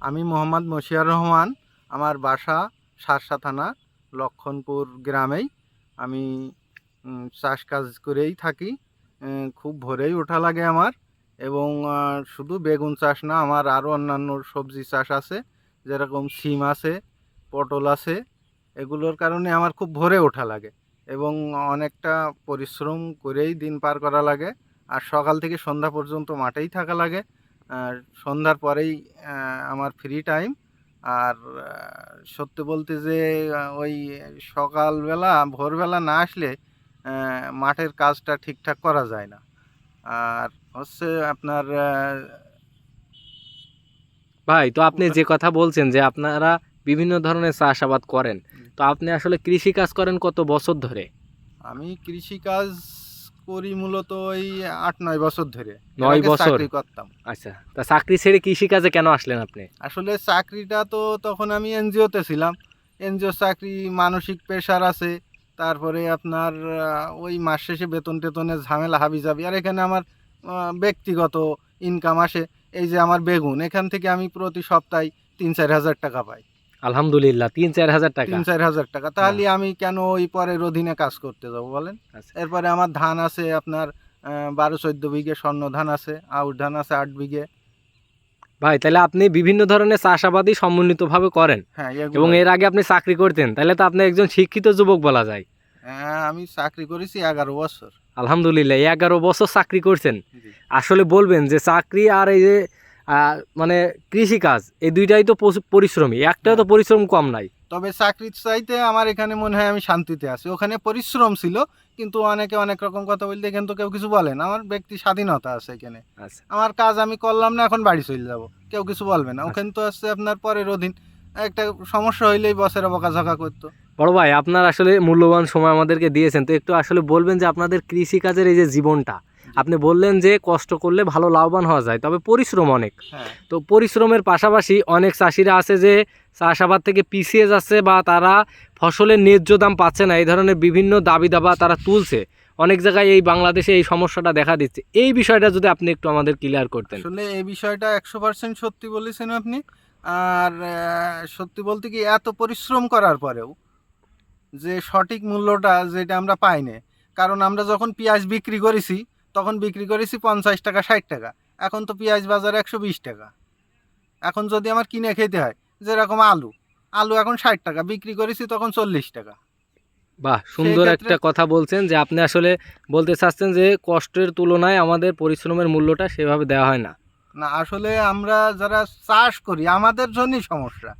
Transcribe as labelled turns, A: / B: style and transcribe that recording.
A: আমি মোহাম্মদ মশিয়ার রহমান, আমার বাসা সারসা থানা, লক্ষণপুর গ্রামেই। আমি চাষ কাজ করেই থাকি। খুব ভোরেই ওঠা লাগে আমার এবং শুধু বেগুন চাষ না, আমার আরও অন্যান্য সবজি চাষ আছে, যেরকম সিম আছে, পটল আছে, এগুলোর কারণে আমার খুব ভোরে ওঠা লাগে এবং অনেকটা পরিশ্রম করেই দিন পার করা লাগে। আর সকাল থেকে সন্ধ্যা পর্যন্ত মাঠেই থাকা লাগে। আর সন্ধ্যার পরেই আমার ফ্রি টাইম আর সত্যি বলতে যে ওই সকালবেলা ভোরবেলা না আসলে মাঠের কাজটা ঠিকঠাক করা যায় না। আর হচ্ছে আপনার
B: ভাই তো আপনি যে কথা বলছেন যে আপনারা বিভিন্ন ধরনের চাষাবাদ করেন তো আপনি আসলে কৃষি কাজ করেন কত বছর ধরে?
A: আমি কৃষিকাজ করি মূলত ওই আট নয় বছর ধরে।
B: নয় বছর?
A: চাকরি করতাম।
B: আচ্ছা তা চাকরি ছেড়ে কৃষি কাজে কেন আসলেন আপনি?
A: আসলে চাকরিটা তো তখন আমি এনজিওতে ছিলাম। এনজিও চাকরি মানসিক প্রেশার আছে তারপরে আপনার ওই মাস শেষে বেতন টেতনের ঝামেলা হাবি যাবি আর এখানে আমার ব্যক্তিগত ইনকাম আসে। এই যে আমার বেগুন এখান থেকে আমি প্রতি সপ্তাহে তিন চার হাজার টাকা পাই।
B: আলহামদুলিল্লাহ তিন চার হাজার টাকা।
A: তিন চার হাজার টাকা। তাহলে আমি কেন ওই পরের অধীনে কাজ করতে যাব বলেন?
B: আচ্ছা।
A: এরপরে আমার ধান আছে আপনার বারো চোদ্দ বিঘে স্বর্ণ ধান আছে আউশ ধান আছে আট বিঘে।
B: ভাই তাহলে আপনি বিভিন্ন ধরনের চাষাবাদই সমন্বিতভাবে করেন।
A: হ্যাঁ
B: এবং এর আগে আপনি চাকরি করতেন তাহলে তো আপনি একজন শিক্ষিত যুবক বলা যায়।
A: হ্যাঁ আমি চাকরি করেছি এগারো বছর।
B: আলহামদুলিল্লাহ এগারো বছর চাকরি করছেন। আসলে বলবেন যে চাকরি আর এই যে মানে কৃষিকাজ এই দুইটাই তো পরিশ্রমী একটাও তো পরিশ্রম কম নাই।
A: তবে চাকরির চাইতে আমার এখানে মনে হয় আমি শান্তিতে আছি। ওখানে পরিশ্রম ছিল কিন্তু অনেকে অনেক রকম কথা বলতে এখানে তো কেউ কিছু বলে না। আমার ব্যক্তি স্বাধীনতা আছে এখানে।
B: আচ্ছা।
A: আমার কাজ আমি করলাম না এখন বাড়ি চলে যাব। কেউ কিছু বলবে না। ওখানে তো আসছে আপনার পরের অধীন। একটা সমস্যা হইলেই বসেরা বকাঝকা করতো।
B: বড় ভাই আপনার আসলে মূল্যবান সময় আমাদেরকে দিয়েছেন। তো একটু আসলে বলবেন যে আপনাদের কৃষিকাজের এই যে জীবনটা আপনি বললেন যে কষ্ট করলে ভালো লাভবান হওয়া যায় তবে পরিশ্রম অনেক।
A: হ্যাঁ।
B: তো পরিশ্রমের পাশাপাশি অনেক চাষিরা আছে যে চাষাবাদ থেকে পিছিয়ে যাচ্ছে বা তারা ফসলের ন্যায্য দাম পাচ্ছে না এই ধরনের বিভিন্ন দাবি দাবা তারা তুলছে। অনেক জায়গায় এই বাংলাদেশে এই সমস্যাটা দেখা দিচ্ছে। এই বিষয়টা যদি আপনি একটু আমাদের ক্লিয়ার করতেন।
A: আসলে এই বিষয়টা একশো পার্সেন্ট সত্যি বলেছেন আপনি। আর সত্যি বলতে কি এত পরিশ্রম করার পরেও যে সঠিক মূল্যটা যেটা আমরা পাইনি কারণ আমরা যখন পেঁয়াজ বিক্রি করেছি তখন বিক্রি করেছি পঞ্চাশ টাকা ষাট টাকা। এখন তো পেঁয়াজ বাজার একশো বিশ টাকা। এখন যদি আমার কিনে খেতে হয় যেরকম আলু আলু এখন ষাট টাকা বিক্রি করেছি তখন চল্লিশ টাকা।
B: বাহ সুন্দর একটা কথা বলছেন যে আপনি আসলে বলতে চাচ্ছেন যে কষ্টের তুলনায় আমাদের পরিশ্রমের মূল্যটা সেভাবে দেওয়া হয় না।
A: না আসলে আমরা যারা চাষ করি আমাদের জন্যই সমস্যা।